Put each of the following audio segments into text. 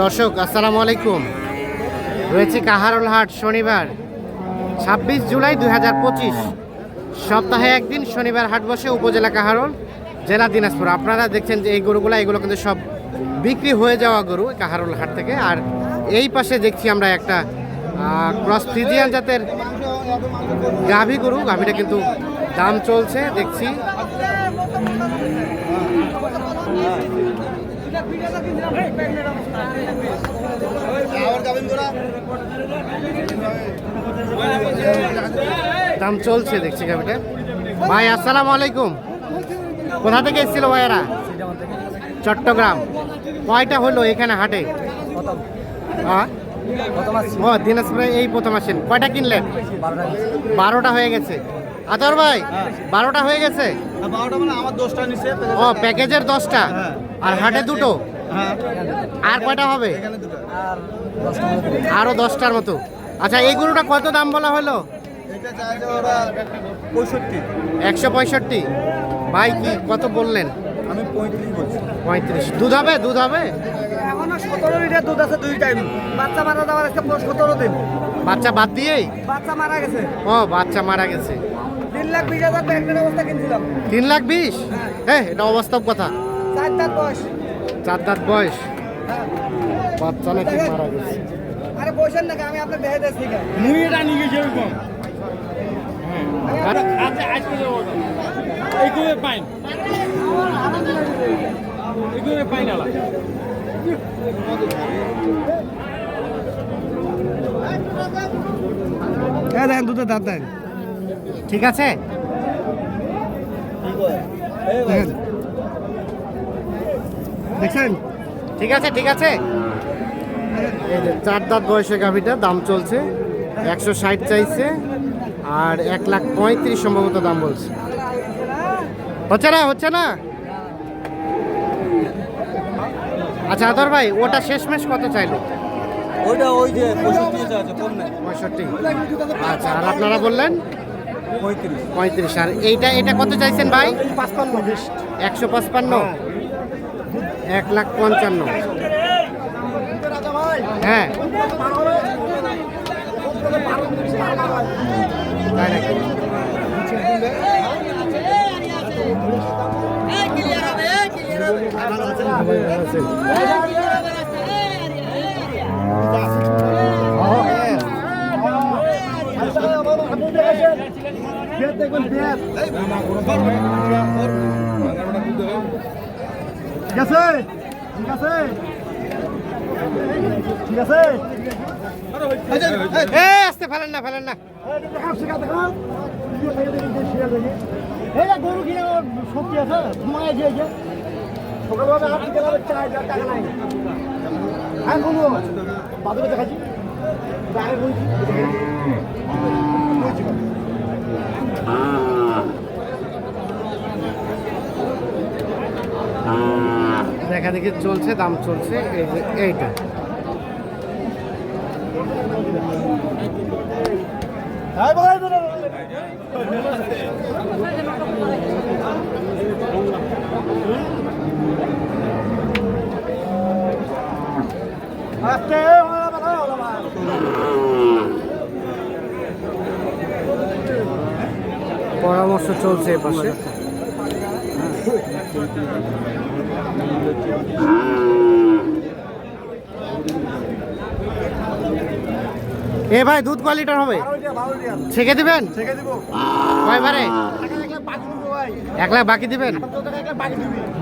দর্শক, আসসালামু আলাইকুম। রয়েছে কাহারোল হাট, শনিবার, ছাব্বিশ জুলাই দুই হাজার পঁচিশ। সপ্তাহে একদিন শনিবার হাট বসে উপজেলা কাহারোল, জেলা দিনাজপুর। আপনারা দেখছেন যে এই গরুগুলো, এগুলো কিন্তু সব বিক্রি হয়ে যাওয়া গরু কাহারোল হাট থেকে। আর এই পাশে দেখছি আমরা একটা ক্রস ফ্রিজিয়ান জাতের গাভী গরু। গাভীটা কিন্তু দাম চলছে, দেখছি। দাম চলছে দেখছি গাভিটা ভাই আসসালামু আলাইকুম। কোথা থেকে এসেছিল ভাইয়ারা? চট্টগ্রাম। কয়টা হলো এখানে হাটে? হ্যাঁ? ও দিনাজপুরে এই প্রথম আসেন কয়টা কিনলেন? বারোটা হয়ে গেছে। আতর ভাই বারোটা হয়ে গেছে? বারোটা মানে আমার দশটা নিচে ও প্যাকেজের দশটা? হ্যাঁ। আর হাটে দুটো? হ্যাঁ। আর কয়টা হবে? আরও দশটার মতো। আচ্ছা এই গরুটা কত দাম বলা হলো? একশো পঁয়ষট্টি? ভাই কি কত বললেন? আমি পঁয়ত্রিশ বলছি। পঁয়ত্রিশ। দুধ হবে? দুধ হবে? এখনও সতেরো লিটার দুধ আছে দুই টাইম বাচ্চা মারা যাওয়ার সতেরো দিন। বাচ্চা বাদ দিয়েই? বাচ্চা মারা গেছে। ও বাচ্চা মারা গেছে। তিন লাখ বিশ হাজার ব্যাংকের অবস্থা কিনছিলাম। তিন লাখ বিশ? হ্যাঁ। এটা অবাস্তব কথা। চার তার বয়স। চার দাঁত বয়স। বাচ্চা নাকি মারা গেছে। আরে বসেন নাকি আমি আপনার দেখে দিয়েছি মুই এটা নিয়ে গেছি ওরকম আর- আচ্ছা আজকে এইগুলো পাইন। এইগুলো পাইন আলা। হ্যাঁ দেখেন দুধের দাঁত দেন। ঠিক আছে? দেখছেন? ঠিক আছে ঠিক আছে। চার দাঁত বয়সে গাভিটা দাম চলছে। একশো ষাট চাইছে আর এক লাখ পঁয়ত্রিশ সম্ভবত দাম বলছে। হচ্ছে না হচ্ছে না? আচ্ছা আদর ভাই ওটা শেষমেশ কত চাইলো? ওইটা ওই যে পঁয়ষট্টি। আচ্ছা আর আপনারা বললেন? পঁয়ত্রিশ আর এইটা এটা কত চাইছেন ভাই পাঁচপান্ন একশো পাঁচপান্ন এক লাখ পঞ্চান্ন হ্যাঁ তাই নাকি ঠিক আছে? ঠিক আছে? ঠিক আছে? এ ফেলেন না ফেলেন না। গরু কিনে শক্তি আছে ঘুমায় দিয়েছে সকালবেলা গেলে টাকা নাই। হ্যাঁ কোনো বাদরে দেখাচ্ছি। গায়ে বলছি। দেখা দেখি চলছে দাম চলছে এই এইটা। পরামর্শ চলছে এ পাশে এ ভাই, দুধ কোয়ালিটার হবে। ছেঁকে দিবেন? কয়বারে এক লাখ বাকি দিবেন?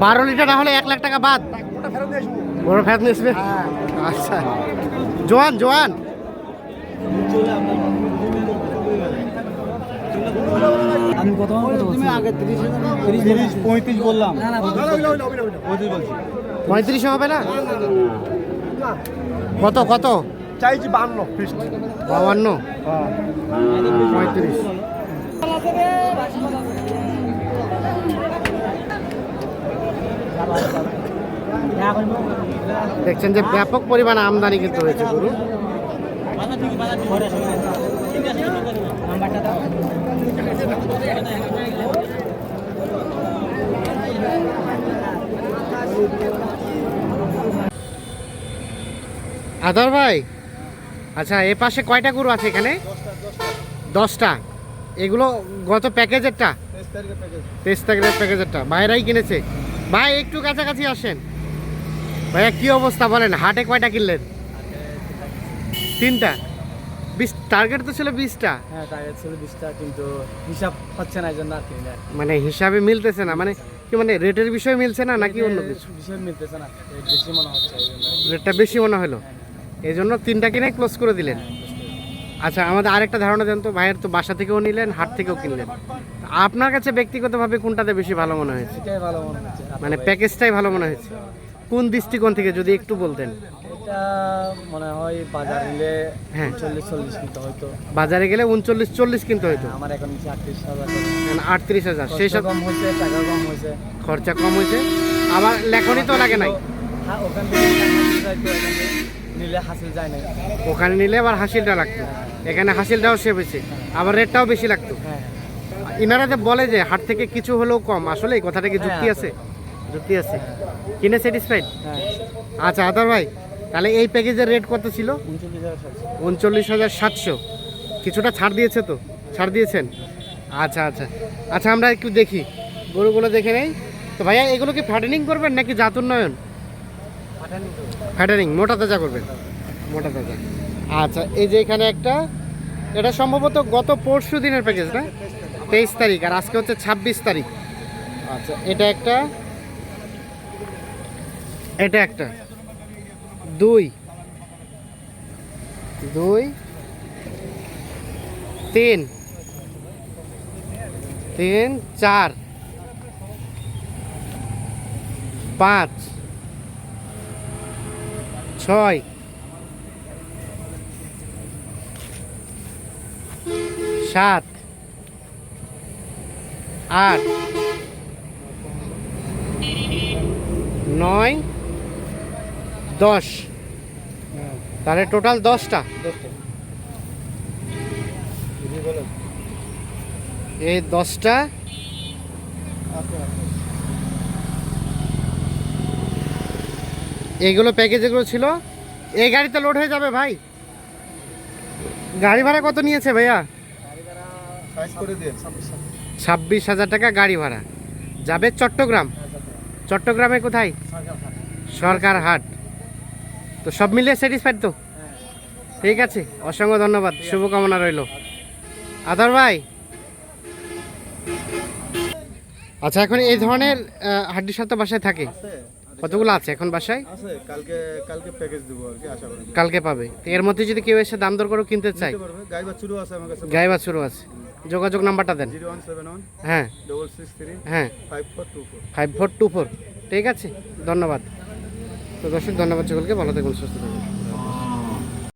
বারো লিটার না হলে এক লাখ টাকা বাদ। ওটা ফেরত দিয়ে আসব? বড় আচ্ছা। জোয়ান জোয়ান। আমি কত তুমি আগে 30 30 35 বললাম। না না পঁয়ত্রিশ বলছি। হবে না? কত কত? চাইছি 52 ফিক্সড বাউান্ন পঁয়ত্রিশ। দেখছেন যে ব্যাপক পরিমাণ আমদানি কিন্তু হয়েছে গরু। আদর ভাই আচ্ছা এ পাশে কয়টা গরু আছে এখানে? দশটা। এগুলো গত প্যাকেজেরটা? তেইশ তারিখের প্যাকেজেরটা। বাইরেই কিনেছে। ভাই, একটু কাছাকাছি আসেন। ভাইয়া, কি অবস্থা বলেন? হাটে কয়টা কিনলেন? তিনটা। বিশ টার্গেট তো ছিল বিশটা। হ্যাঁ টার্গেট ছিল বিশটা কিন্তু হিসাব হচ্ছে না এই জন্য আর কি না মানে হিসাবে মিলতেছে না মানে কি মানে রেটের বিষয় মিলছে না নাকি অন্য কিছু? বিষয় মিলতেছে না এই বেশি মনে হচ্ছে এই জন্য। রেটটা বেশি মনে হলো। এই জন্য তিনটা কিনে ক্লোজ করে দিলেন। আচ্ছা আমাদের আরেকটা ধারণা দেন তো ভাইয়ের তো বাসা থেকেও নিলেন হাট থেকেও কিনলেন। আপনার কাছে ব্যক্তিগতভাবে কোনটাতে বেশি ভালো মনে হয়েছে? এটাই ভালো মনে হচ্ছে। মানে প্যাকেজটাই ভালো মনে হয়েছে। কোন দৃষ্টিকোণ থেকে যদি একটু বলতেন? এটা মনে হয় বাজার নিলে হ্যাঁ। চল্লিশ চল্লিশ কিন্তু হয়তো বাজারে গেলে উনচল্লিশ চল্লিশ কিনতে হইতো আমার এখন আটত্রিশ হাজার। আটত্রিশ হাজার। সেই সব কম হয়েছে টাকা কম হয়েছে। খরচা কম হয়েছে। আবার লেখনই তো লাগে নাই। হ্যাঁ ওখান থেকে নিলে হাসিল যায় না। ওখানে নিলে আবার হাসিলটা লাগতো। এখানে হাসিলটাও সেভ হয়েছে আবার রেটটাও বেশি লাগতো। হ্যাঁ। ইনারা যে বলে যে হাট থেকে কিছু হলেও কম। আসলে এই কথাটা কি যুক্তি হ্যাঁ, আছে যুক্তি আছে। কিনে স্যাটিসফাইড হ্যাঁ। আচ্ছা আদার ভাই তাহলে এই প্যাকেজের রেট কত ছিল? উনচল্লিশ হাজার সাতশো। কিছুটা ছাড় দিয়েছে তো? ছাড় দিয়েছেন? আচ্ছা আচ্ছা। আচ্ছা আমরা একটু দেখি। গরুগুলো দেখে নেই। তো ভাইয়া, এগুলো কি ফ্যাটেনিং করবেন নাকি জাত উন্নয়ন ফ্যাটারিং মোটা তাজা করবেন। মোটা তাজা। আচ্ছা এই যে এখানে একটা, এটা সম্ভবত গত পরশু দিনের প্যাকেজ না? তেইশ তারিখ, আর আজকে হচ্ছে ছাব্বিশ তারিখ। আচ্ছা এটা একটা এটা একটা। দুই। দুই। তিন। তিন চার। পাঁচ। ছয়। সাত। আট। নয়। দশ। তাহলে টোটাল দশটা। এই দশটা। এইগুলো প্যাকেজ এগুলো ছিল। এই গাড়িতে লোড হয়ে যাবে ভাই। গাড়ি ভাড়া কত নিয়েছে ভাইয়া? ছাব্বিশ হাজার টাকা গাড়ি ভাড়া। যাবে চট্টগ্রাম। চট্টগ্রামে কোথায়? সরকার হাট তো সব মিলিয়ে স্যাটিসফাইড তো? ঠিক আছে অসংখ্য ধন্যবাদ শুভকামনা রইল। আদার ভাই। আচ্ছা এখন এই ধরনের হাড্ডি সাথে বাসায় থাকে? কতগুলো আছে এখন বাসায়? কালকে কালকে প্যাকেজ দেবো আর কি আশা করি। কালকে পাবে। তো এর মধ্যে যদি কেউ এসে দাম দর করে কিনতে চায়? গাই বাছুরও আছে আমার কাছে। গায়ে বাছুরও আছে। যোগাযোগ নাম্বারটা দেন। হ্যাঁ। হ্যাঁ। Five four two four. ঠিক আছে ধন্যবাদ। তো দর্শক ধন্যবাদ সকলকে। ভালো থাকুন সুস্থ থাকুন।